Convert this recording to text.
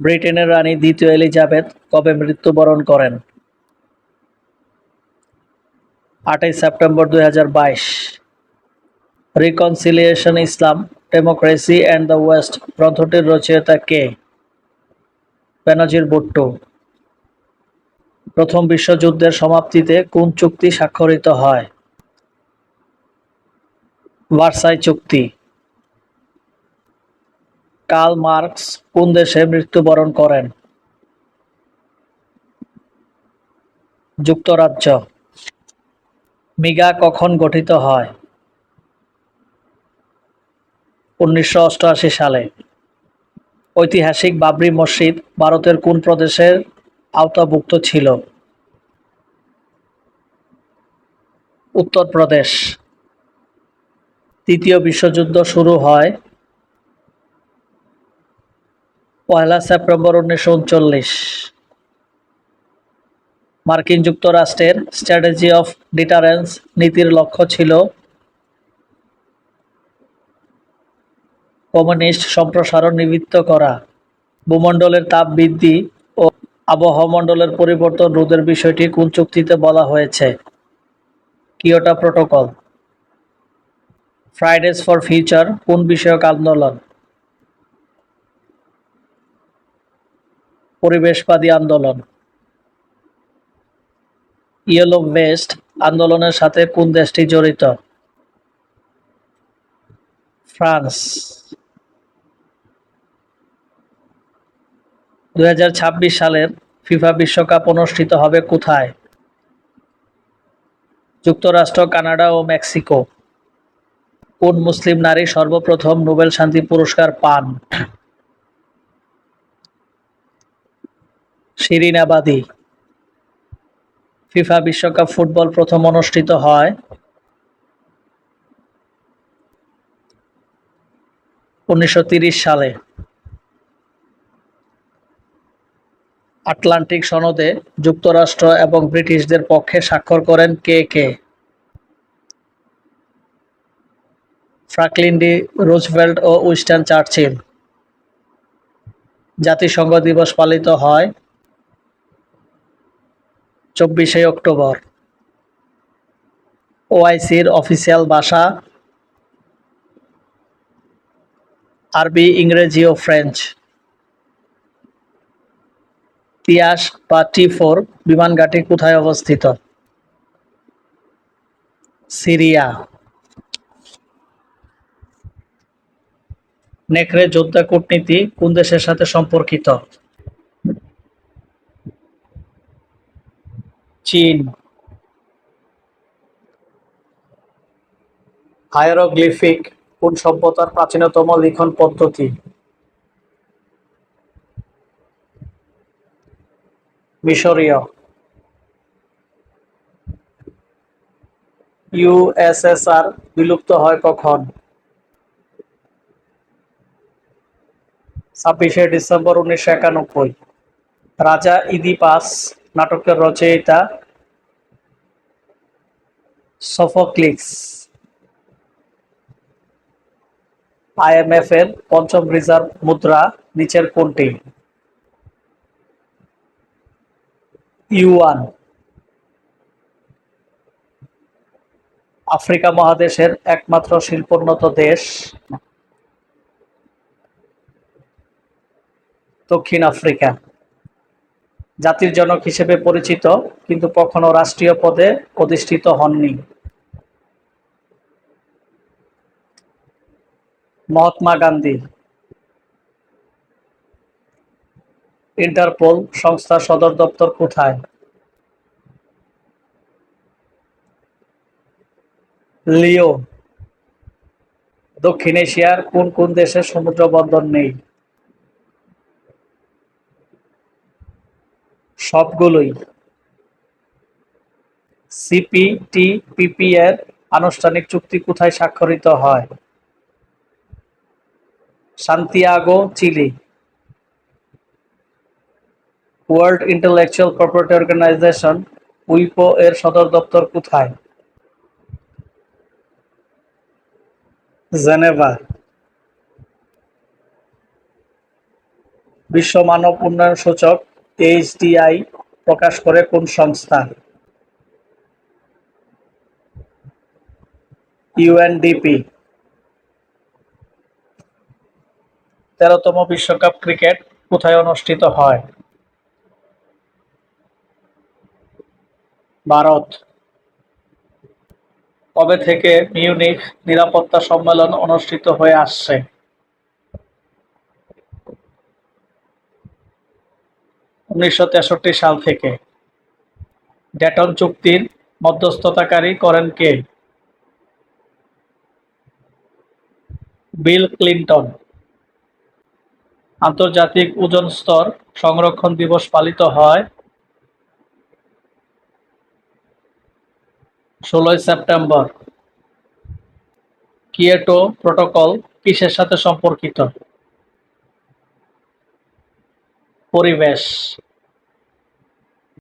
ব্রিটেনের রানী দ্বিতীয় এলিজাবেথ কবে মৃত্যুবরণ করেন? আটই সেপ্টেম্বর দুই হাজার বাইশ। Reconciliation, Islam, democracy and the West গ্রন্থটির রচয়িতা কে? বেনজির ভুট্টো। প্রথম বিশ্বযুদ্ধের সমাপ্তিতে কোন চুক্তি স্বাক্ষরিত হয়? ভার্সাই চুক্তি। কার্ল মার্কস কোন দেশে মৃত্যুবরণ করেন? যুক্তরাজ্য। মিগা কখন গঠিত হয়? উনিশশো অষ্টআশি সালে। ঐতিহাসিক বাবরি মসজিদ ভারতের কোন প্রদেশের আওতাভুক্ত ছিল? উত্তরপ্রদেশ। তৃতীয় বিশ্বযুদ্ধ শুরু হয় পয়লা সেপ্টেম্বর উনিশশো উনচল্লিশ। মার্কিন যুক্তরাষ্ট্রের স্ট্র্যাটেজি অফ ডিটারেন্স নীতির লক্ষ্য ছিল কমিউনিস্ট সম্প্রসারণ নিবৃত্ত করা। ভূমণ্ডলের তাপ বৃদ্ধি ও আবহাওয়া মণ্ডলের পরিবর্তন রোধের বিষয়টি কোন চুক্তিতে বলা হয়েছে? Kyoto protocol. Fridays for future, কোন বিষয়ক আন্দোলন? পরিবেশবাদী আন্দোলন। ইয়েলো ভেস্ট আন্দোলনের সাথে কোন দেশটি জড়িত? ফ্রান্স। দুই হাজার ছাব্বিশ সালের ফিফা বিশ্বকাপ অনুষ্ঠিত হবে কোথায়? যুক্তরাষ্ট্র, কানাডা ও মেক্সিকো। কোন মুসলিম নারী সর্বপ্রথম নোবেল শান্তি পুরস্কার পান? শিরিন আবাদি। ফিফা বিশ্বকাপ ফুটবল প্রথম অনুষ্ঠিত হয় উনিশশো সালে। আটলান্টিক সনদে যুক্তরাষ্ট্র এবং ব্রিটিশদের পক্ষে স্বাক্ষর করেন কে কে? ফ্রাকলিন ডি রুজভেল্ট ও উইস্টার্ন চার্চিল। জাতিসংঘ দিবস পালিত হয় চব্বিশে অক্টোবর। ওআইসির অফিসিয়াল ভাষা আরবি, ইংরেজি ও ফ্রেঞ্চ। তিয়াস বা টি ফোর বিমানঘাটি কোথায় অবস্থিত? সিরিয়া। নেকড়ে যোদ্ধা কূটনীতি কোন দেশের সাথে সম্পর্কিত? চীন। হায়ারোগ্লিফিক কোন সভ্যতার প্রাচীনতম লিখন পদ্ধতি? মিশরীয়। ইউএসএসআর বিলুপ্ত হয় কখন? ছাব্বিশে ডিসেম্বর উনিশশো একানব্বই। রাজা ইদিপাস নাটকের রচয়িতা সফোক্লিক্স। আইএমএফ এর পঞ্চম রিজার্ভ মুদ্রা নিচের কোনটি? ইউয়ান। আফ্রিকা মহাদেশের একমাত্র শিল্পোন্নত দেশ। দক্ষিণ আফ্রিকা। জাতির জনক হিসেবে পরিচিত, কিন্তু কখনো রাষ্ট্রীয় পদে অধিষ্ঠিত হননি। মহাত্মা গান্ধী। ইন্টারপোল সংস্থার সদর দপ্তর কোথায়? লিও। দক্ষিণ এশিয়ার কোন কোন দেশে সমুদ্র বন্দর নেই? সবগুলোই সিপিটিপিপি এর আনুষ্ঠানিক চুক্তি কোথায় স্বাক্ষরিত হয়? Santiago, Chile. World intellectual property organization উইপো এর সদর দপ্তর কোথায়? জেনেভা। বিশ্ব মানব উন্নয়ন সূচক এইচডিআই প্রকাশ করে কোন সংস্থা? ইউএনডিপি। তেরোতম বিশ্বকাপ ক্রিকেট কোথায় অনুষ্ঠিত হয়? ভারত। কবে থেকে মিউনিখ নিরাপত্তা সম্মেলন অনুষ্ঠিত হয়ে আসছে? উনিশশো তেষট্টি সাল থেকে। ডেটন চুক্তির মধ্যস্থতাকারী করেন কে? Bill Clinton. আন্তর্জাতিক ওজোন স্তর সংরক্ষণ দিবস পালিত হয় ষোলোই সেপ্টেম্বর। কিয়েটো প্রোটোকল কিসের সাথে সম্পর্কিত? পরিবেশ